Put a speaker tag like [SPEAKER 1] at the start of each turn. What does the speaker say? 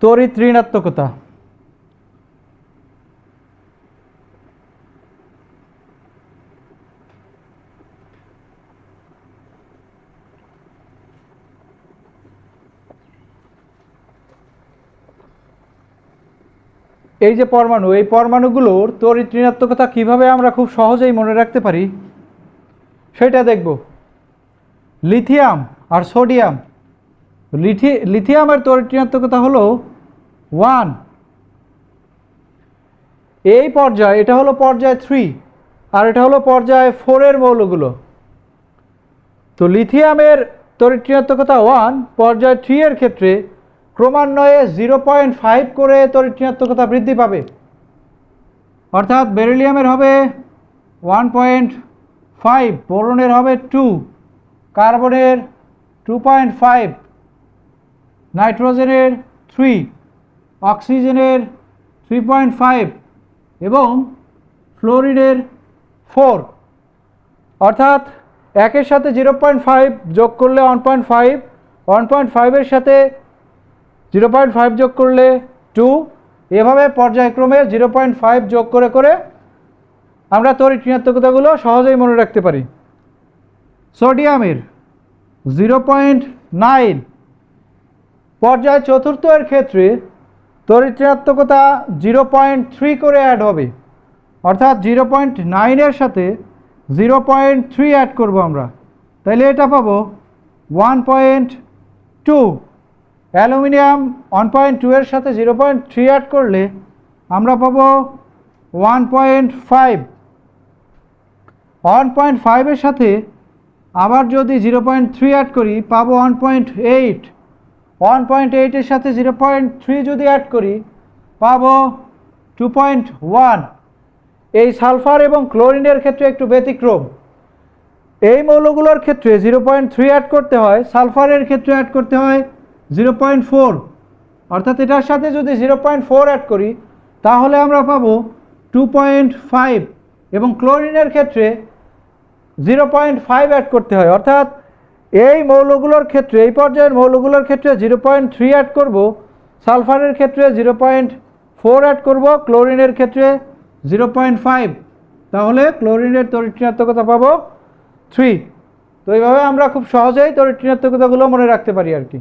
[SPEAKER 1] তড়িৎ ঋণাত্মকতা এই যে পরমাণু, এই পরমাণুগুলোর তড়িৎ ঋণাত্মকতা কীভাবে আমরা খুব সহজেই মনে রাখতে পারি? সেটা দেখব। লিথিয়াম আর সোডিয়াম লিথি, লিথিয়ামের তড়িৎ ঋণাত্মকতা হলো ওয়ান এই পর্যায়ে, এটা হলো পর্যায় থ্রি আর এটা হলো পর্যায় ফোরের মৌলগুলো। তো লিথিয়ামের তড়িৎ ঋণাত্মকতা ওয়ান পর্যায় থ্রি এর ক্ষেত্রে ক্রমান্বয়ে জিরো পয়েন্ট ফাইভ করে তড়িৎ ঋণাত্মকতা বৃদ্ধি পাবে। অর্থাৎ বেরিলিয়ামের হবে ওয়ান পয়েন্ট ফাইভ বোরনের হবে টু কার্বনের টু পয়েন্ট ফাইভ নাইট্রোজেনের থ্রি, অক্সিজেনের থ্রি পয়েন্ট ফাইভ এবং ফ্লোরিনের ফোর। অর্থাৎ একের সাথে জিরো পয়েন্ট ফাইভ যোগ করলে one point five, one point ফাইভের সাথে জিরো পয়েন্ট ফাইভ যোগ করলে টু। এভাবে পর্যায়ক্রমে জিরো পয়েন্ট ফাইভ যোগ করে করে আমরা তড়িৎ ঋণাত্মকতাগুলো সহজেই মনে রাখতে পারি। সোডিয়ামের জিরো পয়েন্ট নাইন পর্যায় চতুর্থ এর ক্ষেত্রে তড়িৎ ঋণাত্মকতা জিরো পয়েন্ট থ্রি করে অ্যাড হবে। অর্থাৎ জিরো পয়েন্ট নাইনের সাথে জিরো পয়েন্ট থ্রি অ্যাড করব আমরা। তাহলে এটা পাবো one point two. Aluminium one point two এর সাথে জিরো পয়েন্ট থ্রি অ্যাড করলে আমরা পাবো one point five. One point ফাইভের সাথে আবার যদি জিরো পয়েন্ট থ্রি অ্যাড করি, পাবো one point eight. One point এইটের সাথে জিরো পয়েন্ট থ্রি যদি অ্যাড করি, পাবো টু পয়েন্ট ওয়ান এই সালফার এবং ক্লোরিনের ক্ষেত্রে একটু ব্যতিক্রম। এই মৌলগুলোর ক্ষেত্রে জিরো পয়েন্ট থ্রি অ্যাড করতে হয়, সালফারের ক্ষেত্রে অ্যাড করতে হয় জিরো পয়েন্ট ফোর অর্থাৎ এটার সাথে যদি জিরো পয়েন্ট ফোর অ্যাড করি, তাহলে আমরা পাবো টু পয়েন্ট ফাইভ এবং ক্লোরিনের ক্ষেত্রে জিরো পয়েন্ট ফাইভ অ্যাড করতে হয়, অর্থাৎ এই মৌলগুলোর ক্ষেত্রে, এই পর্যায়ের মৌলগুলোর ক্ষেত্রে জিরো পয়েন্ট থ্রি অ্যাড করব, সালফারের ক্ষেত্রে জিরো পয়েন্ট ফোর অ্যাড করব, ক্লোরিনের ক্ষেত্রে জিরো পয়েন্ট ফাইভ তাহলে ক্লোরিনের তরিত্রিনাত্মকতা পাবো থ্রি তো এইভাবে আমরা খুব সহজেই তরিত্রিনাত্মকতাগুলো মনে রাখতে পারি আর কি।